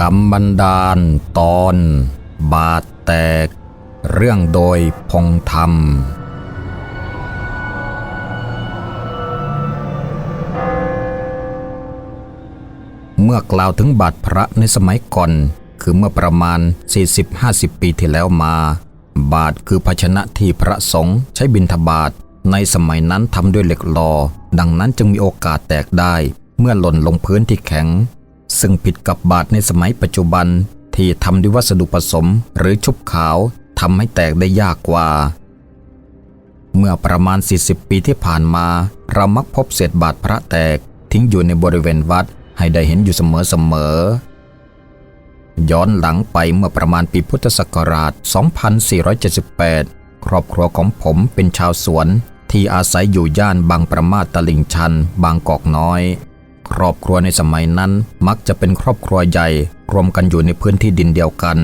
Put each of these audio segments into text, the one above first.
กรรมบันดาลตอน บาดแตก เรื่องโดยพงธรรม เมื่อกล่าวถึงบาทพระในสมัยก่อน คือเมื่อประมาณ 40-50 ปีที่แล้วมา บาทคือภาชนะที่พระสงฆ์ใช้บิณฑบาตในสมัยนั้นทำด้วยเหล็กลอ ดังนั้นจึงมีโอกาสแตกได้ เมื่อหล่นลงพื้นที่แข็ง ซึ่งผิดกับบาทในสมัยปัจจุบันที่ทำด้วยวัสดุผสมหรือชุบขาวทำให้แตกได้ยากกว่า เมื่อประมาณ 40 ปีที่ผ่านมา เรามักพบเศษบาทพระแตกทิ้งอยู่ในบริเวณวัดให้ได้เห็นอยู่เสมอๆย้อนหลังไปเมื่อประมาณปีพุทธศักราช 2478 ครอบครัวของผมเป็นชาวสวนที่อาศัยอยู่ย่านบางประมาทตลิ่งชัน บางกอกน้อย ครอบครัวในสมัยนั้น มักจะเป็นครอบครัวใหญ่ รวมกันอยู่ในพื้นที่ดินเดียวกัน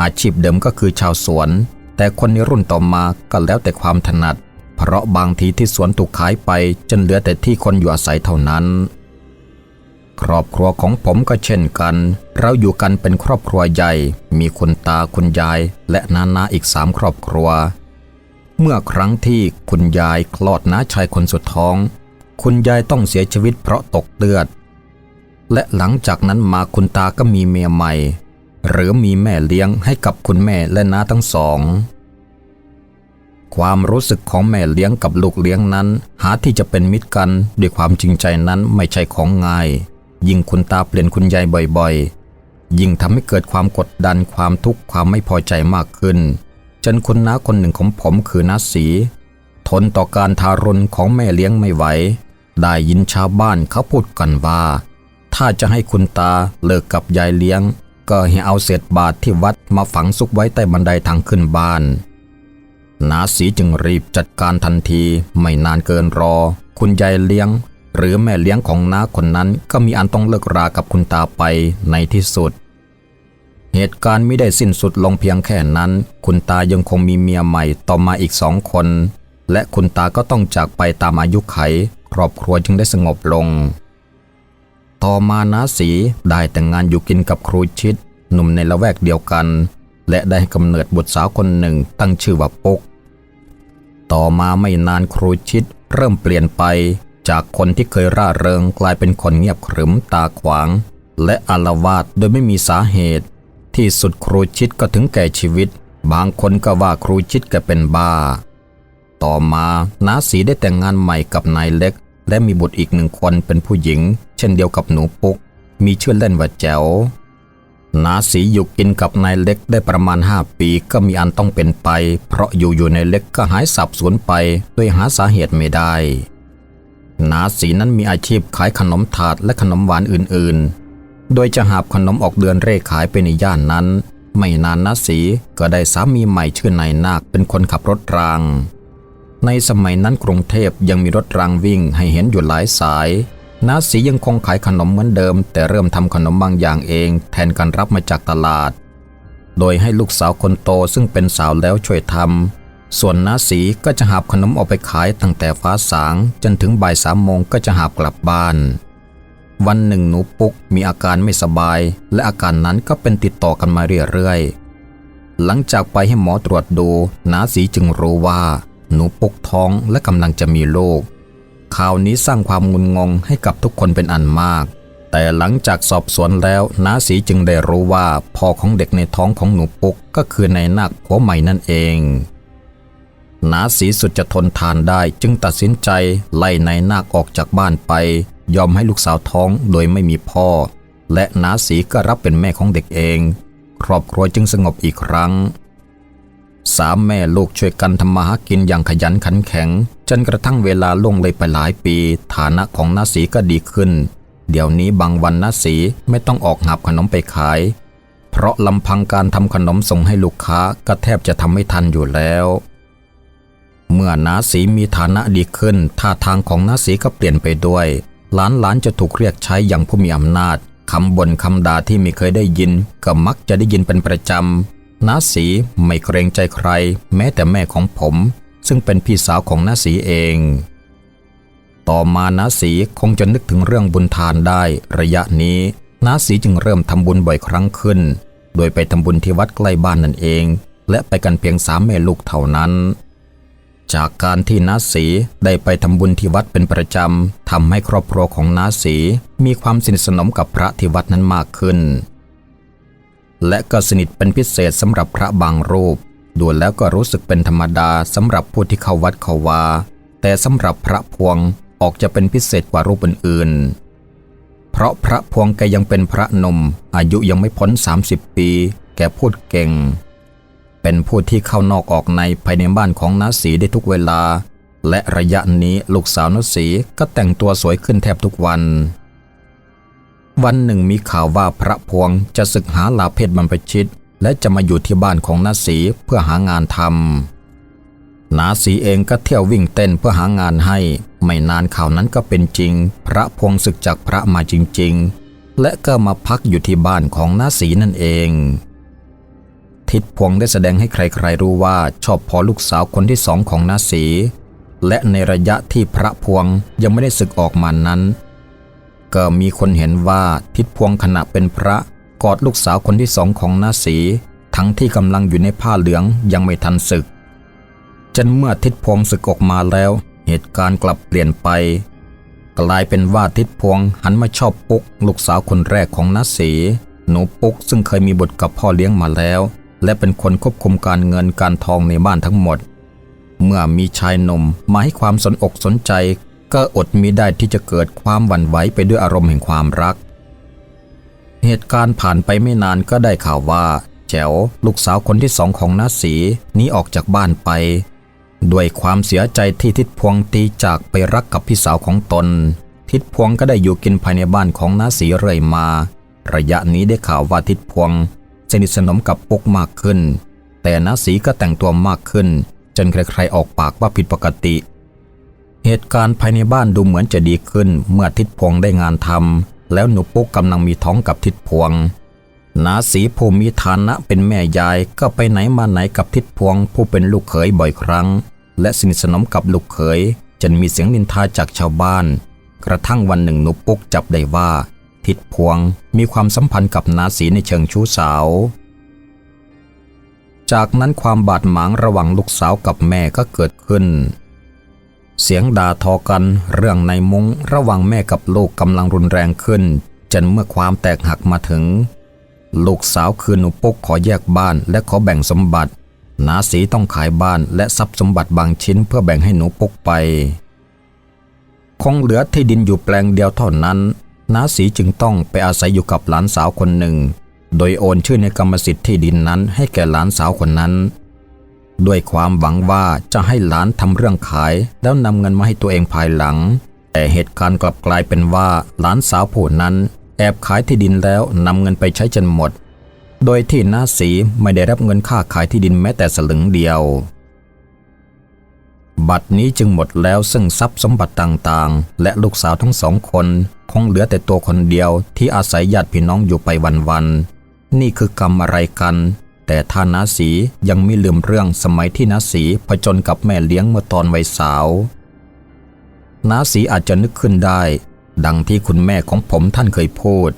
อาชีพเดิมก็คือชาวสวน แต่คนในรุ่นต่อมาก็แล้วแต่ความถนัด เพราะบางทีที่สวนถูกขายไปจนเหลือแต่ที่คนอยู่อาศัยเท่านั้น ครอบครัวของผมก็เช่นกัน เราอยู่กันเป็นครอบครัวใหญ่ มีคุณตาคุณยาย และนานาอีกสามครอบครัว เมื่อครั้งที่คุณยายคลอดน้าชายคนสุดท้อง คุณยายต้องเสียชีวิตเพราะตกเลือด และหลังจากนั้นมาคุณตาก็มีเมียใหม่ หรือมีแม่เลี้ยงให้กับคุณแม่และน้าทั้งสอง ความรู้สึกของแม่เลี้ยงกับลูกเลี้ยงนั้น หาที่จะเป็นมิตรกันด้วยความจริงใจนั้นไม่ใช่ของง่าย ยิ่งคุณตาเปลี่ยนคุณยายบ่อยๆ ยิ่งทำให้เกิดความกดดันความทุกข์ความไม่พอใจมากขึ้น จนคุณน้าคนหนึ่งของผมคือน้าสีทนต่อการทารุณของแม่เลี้ยงไม่ไหว ได้ยินชาวบ้านเขาพูดกันว่า ถ้าจะให้คุณตาเลิกกับยายเลี้ยง ก็ให้เอาเศษบาทที่วัดมาฝังซุกไว้ใต้บันไดทางขึ้นบ้านนาสีจึงรีบจัดการทันทีไม่นานเกินรอ คุณยายเลี้ยง หรือแม่เลี้ยงของน้าคนนั้นก็มีอันต้องเลิกรากับคุณตาไปในที่สุด เหตุการณ์ไม่ได้สิ้นสุดลงเพียงแค่นั้น คุณตายังคงมีเมียใหม่ต่อมาอีกสองคน และคุณตาก็ต้องจากไปตามอายุไข ครอบครัวจึงได้สงบลง ต่อมานาสีได้แต่งงานอยู่กินกับครูชิด หนุ่มในละแวกเดียวกัน และได้กำเนิดบุตรสาวคนหนึ่งตั้งชื่อว่าปก ต่อมาไม่นานครูชิดเริ่มเปลี่ยนไปจากคนที่เคยร่าเริงกลายเป็นคนเงียบขรึมตาขวาง และอาละวาดโดยไม่มีสาเหตุ ที่สุดครูชิดก็ถึงแก่ชีวิต บางคนก็ว่าครูชิดก็เป็นบ้า ต่อมาน้าสีได้แต่งงานใหม่กับนายเล็ก และมีบุตรอีกหนึ่งคนเป็นผู้หญิง เช่นเดียวกับหนูปุ๊ก มีชื่อเล่นว่าแจ๋วนาสีอยู่กินกับนายเล็กได้ประมาณ 5 ปีก็มีอันต้องเป็นไป เพราะอยู่อยู่ในเล็กก็หายสับสนไปโดยหาสาเหตุไม่ได้ นาสีนั้นมีอาชีพขายขนมถาดและขนมหวานอื่นๆ โดยจะหาบขนมออกเดือนเร่ขายไปในย่านนั้น ไม่นานนาสีก็ได้สามีใหม่ชื่อนายนาคเป็นคนขับรถราง ในสมัยนั้นกรุงเทพยังมีรถรางวิ่งให้เห็นอยู่หลายสายนาสียังคงขายขนมเหมือนเดิม แต่เริ่มทำขนมบางอย่างเอง แทนการรับมาจากตลาด โดยให้ลูกสาวคนโตซึ่งเป็นสาวแล้วช่วยทำส่วนนาสีก็จะหาบขนมออกไปขายตั้งแต่ฟ้าสาง จนถึงบ่ายสามโมงก็จะหาบกลับบ้าน วันหนึ่งหนูปุ๊กมีอาการไม่สบาย และอาการนั้นก็เป็นติดต่อกันมาเรื่อยๆหลังจากไปให้หมอตรวจดูนาสีจึงรู้ว่า หนูปุกท้องและกำลังจะมีลูกข่าวนี้สร้างความงุนงงให้กับทุกคนเป็นอันมาก แต่หลังจากสอบสวนแล้วน้าสีจึงได้รู้ว่าพ่อของเด็กในท้องของหนูปุกก็คือนายนาคผัวใหม่นั่นเองนาสีสุดจะทนทานได้จึงตัดสินใจไล่นายนาคออกจากบ้านไป ยอมให้ลูกสาวท้องโดยไม่มีพ่อ และนาสีก็รับเป็นแม่ของเด็กเอง ครอบครัวจึงสงบอีกครั้ง สามแม่ลูกช่วยกันทำมาหากินอย่างขยันขันแข็ง จนกระทั่งเวลาล่วงเลยไปหลายปี ฐานะของนาสีก็ดีขึ้น เดี๋ยวนี้บางวันนาสีไม่ต้องออกหาบขนมไปขาย เพราะลำพังการทำขนมส่งให้ลูกค้าก็แทบจะทำไม่ทันอยู่แล้ว เมื่อนาสีมีฐานะดีขึ้น ท่าทางของนาสีก็เปลี่ยนไปด้วยหลานหลานจะถูกเรียกใช้อย่างผู้มีอำนาจคำบ่นคำด่าที่ไม่เคยได้ยิน ก็มักจะได้ยินเป็นประจำ น้าสีไม่เกรงใจใคร แม้แต่แม่ของผม ซึ่งเป็นพี่สาวของน้าสีเอง ต่อมาน้าสีคงจะนึกถึงเรื่องบุญทานได้ ระยะนี้น้าสีจึงเริ่มทำบุญบ่อยครั้งขึ้น โดยไปทำบุญที่วัดใกล้บ้านนั่นเอง และไปกันเพียงสามแม่ลูกเท่านั้น จากการที่น้าสีได้ไปทำบุญที่วัดเป็นประจำทำให้ครอบครัวของน้าสีมีความสนิทสนมกับพระที่วัดนั้นมากขึ้น และก็สนิทเป็นพิเศษสำหรับพระบางรูป ดูแล้วก็รู้สึกเป็นธรรมดาสำหรับผู้ที่เข้าวัดเข้าวา แต่สำหรับพระพวงออกจะเป็นพิเศษกว่ารูปอื่นๆ เพราะพระพวงแกยังเป็นพระนม อายุยังไม่พ้น 30 ปี แกพูดเก่ง เป็นผู้ที่เข้านอกออกในภายในบ้านของนาสีได้ทุกเวลา และระยะนี้ลูกสาวนาสีก็แต่งตัวสวยขึ้นแทบทุกวัน วันหนึ่งมีข่าวว่าพระพวงจะศึกหาลาเพศบรรพชิต และจะมาอยู่ที่บ้านของนาสีเพื่อหางานทำนาสีเองก็เที่ยววิ่งเต้นเพื่อหางานให้ ไม่นานข่าวนั้นก็เป็นจริง พระพวงศึกจากพระมาจริง ๆ และก็มาพักอยู่ที่บ้านของนาสีนั่นเอง ทิดพวงได้แสดงให้ใครๆรู้ว่าชอบพอลูกสาวคนที่สองของนาสีและในระยะที่พระพวงยังไม่ได้ศึกออกมานั้น ก็มีคนเห็นว่าทิดพวงขณะเป็นพระกอดลูกสาวคนที่สองของนาสี ทั้งที่กำลังอยู่ในผ้าเหลืองยังไม่ทันศึก จนเมื่อทิดพวงศึกออกมาแล้ว เหตุการณ์กลับเปลี่ยนไป กลายเป็นว่าทิดพวงหันมาชอบปุ๊ก ลูกสาวคนแรกของนาสี หนูปุ๊กซึ่งเคยมีบทกับพ่อเลี้ยงมาแล้ว และเป็นคนควบคุมการเงินการทองในบ้านทั้งหมด เมื่อมีชายหนุ่มมาให้ความสนอกสนใจ ก็อดมิได้ที่จะเกิดความหวั่นไหวไปด้วยอารมณ์แห่งความรัก เหตุการณ์ผ่านไปไม่นานก็ได้ข่าวว่า แจ๋วลูกสาวคนที่สองของน้าสีหนี้ออกจากบ้านไป ด้วยความเสียใจที่ทิดพวงตีจากไปรักกับพี่สาวของตน ทิดพวงก็ได้อยู่กินภายในบ้านของน้าสีเรื่อยมา ระยะนี้ได้ข่าวว่าทิดพวงสนิทสนมกับปุ๊กมากขึ้น แต่น้าสีก็แต่งตัวมากขึ้น จนใครๆออกปากว่าผิดปกติ เหตุการณ์ภายในบ้านดูเหมือนจะดีขึ้นเมื่อทิดพวงได้งานทำแล้วหนูปุ๊กกำลังมีท้องกับทิดพวงนาสีผู้มีฐานะเป็นแม่ยายก็ไปไหนมาไหนกับทิดพวงผู้เป็นลูกเขยบ่อยครั้ง และสนิทสนมกับลูกเขยจนมีเสียงนินทาจากชาวบ้าน กระทั่งวันหนึ่งหนูปุ๊กจับได้ว่า ทิดพวงมีความสัมพันธ์กับนาสีในเชิงชู้สาว จากนั้นความบาดหมางระหว่างลูกสาวกับแม่ก็เกิดขึ้น เสียงด่าทอกันเรื่องในมุ้งระหว่างแม่กับลูกกำลังรุนแรงขึ้น จนเมื่อความแตกหักมาถึง ลูกสาวคือหนูปุ๊กขอแยกบ้านและขอแบ่งสมบัติ นาสีต้องขายบ้านและทรัพย์สมบัติบางชิ้นเพื่อแบ่งให้หนูปุ๊กไป คงเหลือที่ดินอยู่แปลงเดียวเท่านั้น นาสีจึงต้องไปอาศัยอยู่กับหลานสาวคนหนึ่ง โดยโอนชื่อในกรรมสิทธิ์ที่ดินนั้นให้แก่หลานสาวคนนั้น ด้วยความหวังว่าจะให้หลานทำเรื่องขาย แล้วนำเงินมาให้ตัวเองภายหลัง แต่เหตุการณ์กลับกลายเป็นว่าหลานสาวผู้นั้น แอบขายที่ดินแล้วนำเงินไปใช้จนหมด โดยที่น้าสีไม่ได้รับเงินค่าขายที่ดินแม้แต่สลึงเดียว บัดนี้จึงหมดแล้วซึ่งทรัพย์สมบัติต่างๆ และลูกสาวทั้งสองคนคงเหลือแต่ตัวคนเดียวที่อาศัยญาติพี่น้องอยู่ไปวันๆนี่คือกรรมอะไรกัน แต่ท่านาสียังไม่ลืมเรื่องสมัยที่นาสีผจญกับแม่เลี้ยงเมื่อตอนวัยสาวนาสีอาจจะนึกขึ้นได้ ดังที่คุณแม่ของผมท่านเคยพูด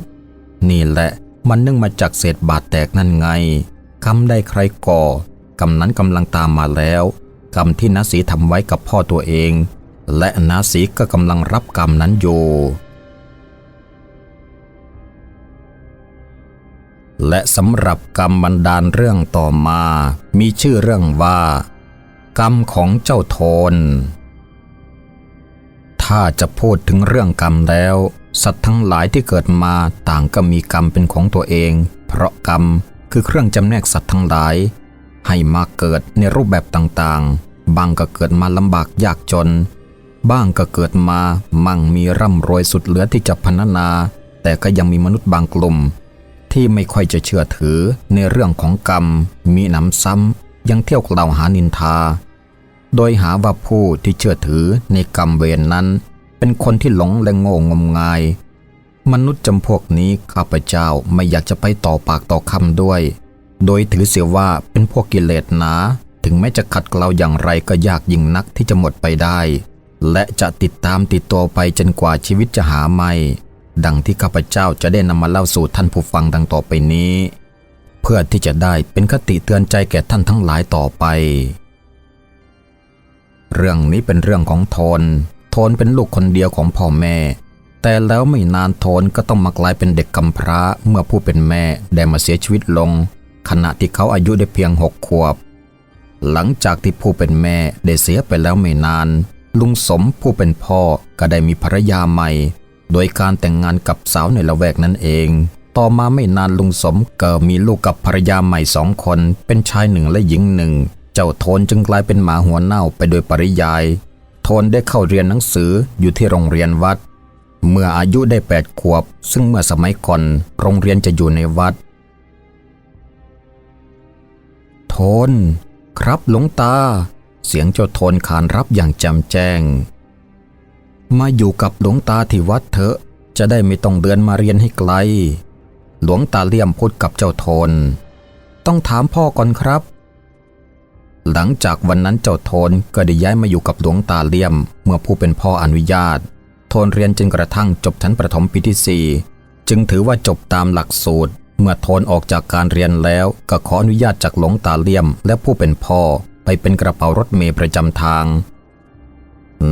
นี่แหละมันนึ่งมาจากเศษบาดแตกนั่นไงกรรมได้ใครก่อกรรมนั้นกำลังตามมาแล้วกรรมที่นาสีทำไว้กับพ่อตัวเอง และนาสีก็กำลังรับกรรมนั้นอยู่ และสำหรับกรรมบันดาลเรื่องต่อมา มีชื่อเรื่องว่า กรรมของเจ้าโทน ถ้าจะพูดถึงเรื่องกรรมแล้ว สัตว์ทั้งหลายที่เกิดมาต่างก็มีกรรมเป็นของตัวเอง เพราะกรรมคือเครื่องจำแนกสัตว์ทั้งหลาย ให้มาเกิดในรูปแบบต่างๆ บางก็เกิดมาลำบากยากจน บ้างก็เกิดมามั่งมีร่ำรวยสุดเหลือที่จะพรรณนา แต่ก็ยังมีมนุษย์บางกลุ่ม ที่ไม่ค่อยจะเชื่อถือในเรื่องของกรรม มีหนำซ้ำยังเที่ยวกล่าวหานินทา โดยหาว่าผู้ที่เชื่อถือในกรรมเวรนนั้น เป็นคนที่หลงและโง่งมงาย มนุษย์จำพวกนี้ข้าพเจ้าไม่อยากจะไปต่อปากต่อคำด้วย โดยถือเสียว่าเป็นพวกกิเลสหนา ถึงแม้จะขัดเกลาอย่างไรก็ยากยิ่งนักที่จะหมดไปได้ และจะติดตามติดตัวไปจนกว่าชีวิตจะหาไม่ ดังที่ข้าพเจ้าจะได้นำมาเล่าสู่ท่านผู้ฟังดังต่อไปนี้ เพื่อที่จะได้เป็นคติเตือนใจแก่ท่านทั้งหลายต่อไป เรื่องนี้เป็นเรื่องของโทน โทนเป็นลูกคนเดียวของพ่อแม่ แต่แล้วไม่นานโทนก็ต้องมากลายเป็นเด็กกำพร้าเมื่อผู้เป็นแม่ได้มาเสียชีวิตลง ขณะที่เขาอายุได้เพียงหกขวบ หลังจากที่ผู้เป็นแม่ได้เสียไปแล้วไม่นานลุงสมผู้เป็นพ่อก็ได้มีภรรยาใหม่ โดยการแต่งงานกับสาวในละแวกนั้นเอง ต่อมาไม่นานลุงสมก็มีลูกกับภรรยาใหม่สองคน เป็นชายหนึ่งและหญิงหนึ่ง เจ้าโทนจึงกลายเป็นหมาหัวเน่าไปโดยปริยาย โทนได้เข้าเรียนหนังสืออยู่ที่โรงเรียนวัด เมื่ออายุได้แปดขวบ ซึ่งเมื่อสมัยก่อนโรงเรียนจะอยู่ในวัด โทน ครับหลวงตา เสียงเจ้าโทนขานรับอย่างจำแจ้ง มาอยู่กับหลวงตาที่วัดเถอะ จะได้ไม่ต้องเดินมาเรียนให้ไกล หลวงตาเลี่ยมพูดกับเจ้าโทน ต้องถามพ่อก่อนครับ หลังจากวันนั้นเจ้าโทนก็ได้ย้ายมาอยู่กับหลวงตาเลี่ยม เมื่อผู้เป็นพ่ออนุญาตโทนเรียนจนกระทั่งจบชั้นประถมปีที่สี่จึงถือว่าจบตามหลักสูตร เมื่อโทนออกจากการเรียนแล้วก็ขออนุญาตจากหลวงตาเลี่ยม และผู้เป็นพ่อไปเป็นกระเป๋ารถเมล์ประจำทาง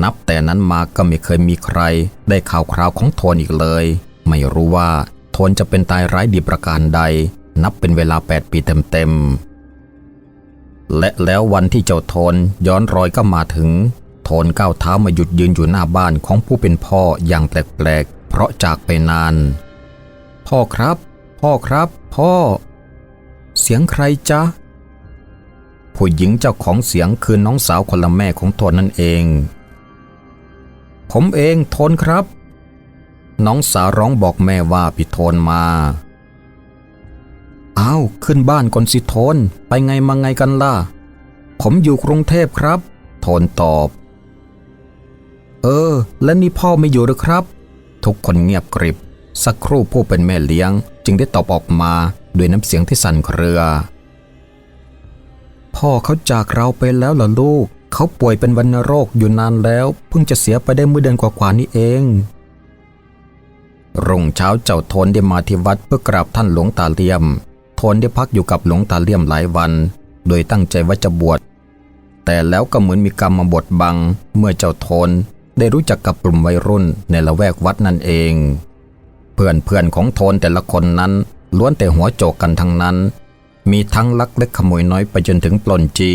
นับแต่นั้นมาก็ไม่เคยมีใคร ได้ข่าวคราวของโทนอีกเลย ไม่รู้ว่าโทนจะเป็นตายร้ายดีประการใด นับเป็นเวลา 8 ปีเต็มๆ และแล้ววันที่เจ้าโทนย้อนรอยก็มาถึง โทนก้าวเท้ามาหยุดยืนอยู่หน้าบ้านของผู้เป็นพ่ออย่างแปลกๆ เพราะจากไปนาน พ่อครับ พ่อครับ พ่อ เสียงใครจ๊ะผู้หญิงเจ้าของเสียงคือน้องสาวคนละแม่ของโทนนั่นเอง ผมเองทนครับ น้องสาวร้องบอกแม่ว่าพี่ทนมาอ้าวขึ้นบ้านก่อนสิทนไปไงมาไงกันล่ะ ผมอยู่กรุงเทพครับ ทนตอบ เออ และนี่พ่อไม่อยู่หรือครับ ทุกคนเงียบกริบ สักครู่ผู้เป็นแม่เลี้ยง จึงได้ตอบออกมาด้วยน้ำเสียงที่สั่นเครือ พ่อเขาจากเราไปแล้วเหรอลูก เขาป่วยเป็นวัณโรคอยู่นานแล้ว เพิ่งจะเสียไปได้เมื่อเดือนกว่าๆนี้เอง รุ่งเช้าเจ้าโทนได้มาที่วัดเพื่อกราบท่านหลวงตาเลี่ยม โทนได้พักอยู่กับหลวงตาเลี่ยมหลายวัน โดยตั้งใจว่าจะบวช แต่แล้วก็เหมือนมีกรรมมาบดบัง เมื่อเจ้าโทนได้รู้จักกับกลุ่มวัยรุ่นในละแวกวัดนั่นเอง เพื่อนเพื่อนของโทนแต่ละคนนั้น ล้วนแต่หัวโจกกันทั้งนั้น มีทั้งลักเล็กขโมยน้อยไปจนถึงปล้นจี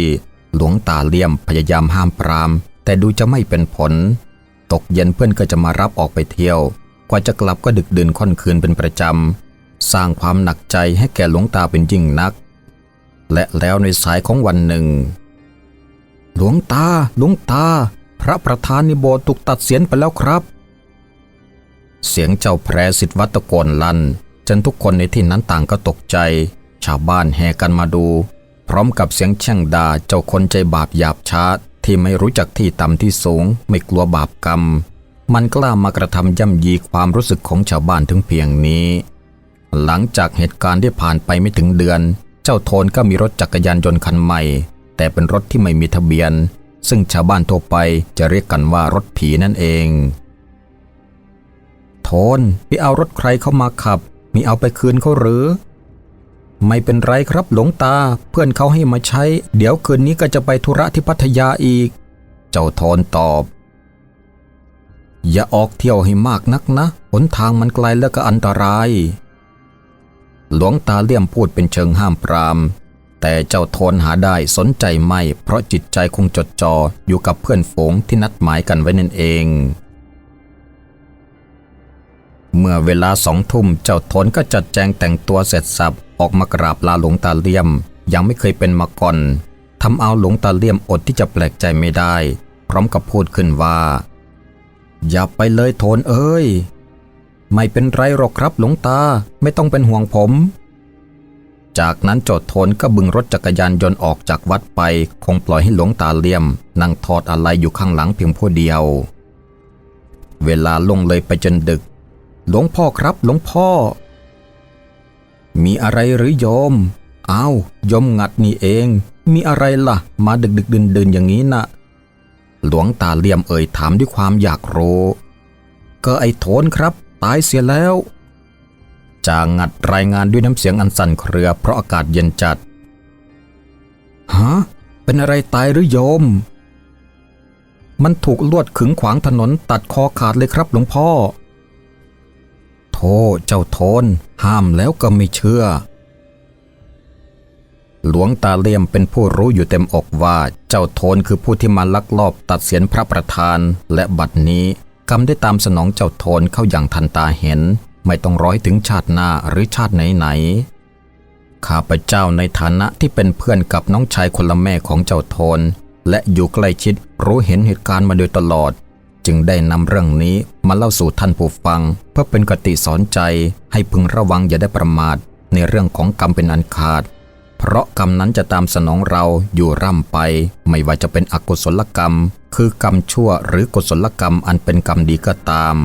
หลวงตาเลี่ยมพยายามห้ามปราม แต่ดูจะไม่เป็นผล ตกเย็นเพื่อนก็จะมารับออกไปเที่ยว กว่าจะกลับก็ดึกดื่นค่อนคืนเป็นประจำ สร้างความหนักใจให้แก่หลวงตาเป็นยิ่งนัก และแล้วในสายของวันหนึ่ง หลวงตา หลวงตา พระประธานในโบสถ์ถูกตัดเสียนไปแล้วครับ เสียงเจ้าแพรสิทธิวัตโกนลั่นจนทุกคนในที่นั้นต่างก็ตกใจ ชาวบ้านแห่กันมาดู พร้อมกับเสียงแช่งด่าเจ้าคนใจบาปหยาบช้าที่ไม่รู้จักที่ต่ำที่สูง ไม่กลัวบาปกรรม มันกล้ามากระทำย่ำยีความรู้สึกของชาวบ้านถึงเพียงนี้ หลังจากเหตุการณ์ที่ผ่านไปไม่ถึงเดือน เจ้าโทนก็มีรถจักรยานยนต์คันใหม่ แต่เป็นรถที่ไม่มีทะเบียน ซึ่งชาวบ้านทั่วไปจะเรียกกันว่ารถผีนั่นเอง โทนไปเอารถใครเข้ามาขับ มีเอาไปคืนเขาหรือ ไม่เป็นไรครับหลวงตา เพื่อนเขาให้มาใช้ เดี๋ยวคืนนี้ก็จะไปธุระที่พัทยาอีก เจ้าโทนตอบ อย่าออกเที่ยวให้มากนักนะ หนทางมันไกลและก็อันตราย หลวงตาเลี่ยมพูดเป็นเชิงห้ามปราม แต่เจ้าโทนหาได้สนใจไม่ เพราะจิตใจคงจดจ่ออยู่กับเพื่อนฝูงที่นัดหมายกันไว้นั่นเอง เมื่อเวลาสองทุ่มเจ้าโทนก็จัดแจงแต่งตัวเสร็จสับออกมากราบลาหลวงตาเลี่ยม ยังไม่เคยเป็นมาก่อนทำเอาหลวงตาเลี่ยมอดที่จะแปลกใจไม่ได้ พร้อมกับพูดขึ้นว่า อย่าไปเลยโทนเอ้ย ไม่เป็นไรหรอกครับหลวงตาไม่ต้องเป็นห่วงผม จากนั้นโจดโทนก็บึงรถจักรยานยนต์ออกจากวัดไป คงปล่อยให้หลวงตาเลี่ยม นั่งทอดอะไรอยู่ข้างหลังเพียงผู้เดียว เวลาลงเลยไปจนดึก หลวงพ่อครับหลวงพ่อ มีอะไรหรือโยม เอ้าโยมงัดนี่เอง มีอะไรล่ะ มาดึกดึกดื่นดื่นอย่างนี้นะ่ะ หลวงตาเลี่ยมเอ่ยถามด้วยความอยากรู้ก็ไอ้โทนครับ ตายเสียแล้วจางงัดรายงานด้วยน้ำเสียงอันสั่นเครือเพราะอากาศเย็นจัดฮะเป็นอะไรตายหรือโยม มันถูกลวดขึงขวางถนนตัดคอขาดเลยครับหลวงพ่อ เจ้าโทน ห้ามแล้วก็ไม่เชื่อ หลวงตาเลี่ยมเป็นผู้รู้อยู่เต็มอกว่าเจ้าโทนคือผู้ที่มาลักลอบตัดเสียนพระประธาน และบัดนี้กรรมได้ตามสนองเจ้าโทนเข้าอย่างทันตาเห็น ไม่ต้องร้อยถึงชาติหน้าหรือชาติไหนๆข้าพเจ้าในฐานะที่เป็นเพื่อนกับน้องชายคนละแม่ของเจ้าโทนและอยู่ใกล้ชิดรู้เห็นเหตุการณ์มาโดยตลอด จึงได้นำเรื่องนี้มาเล่าสู่ท่านผู้ฟัง เพื่อเป็นกติสอนใจให้พึงระวังอย่าได้ประมาทในเรื่องของกรรมเป็นอันขาด เพราะกรรมนั้นจะตามสนองเราอยู่ร่ำไป ไม่ว่าจะเป็นอกุศลกรรม คือกรรมชั่วหรือกุศลกรรมอันเป็นกรรมดีก็ตาม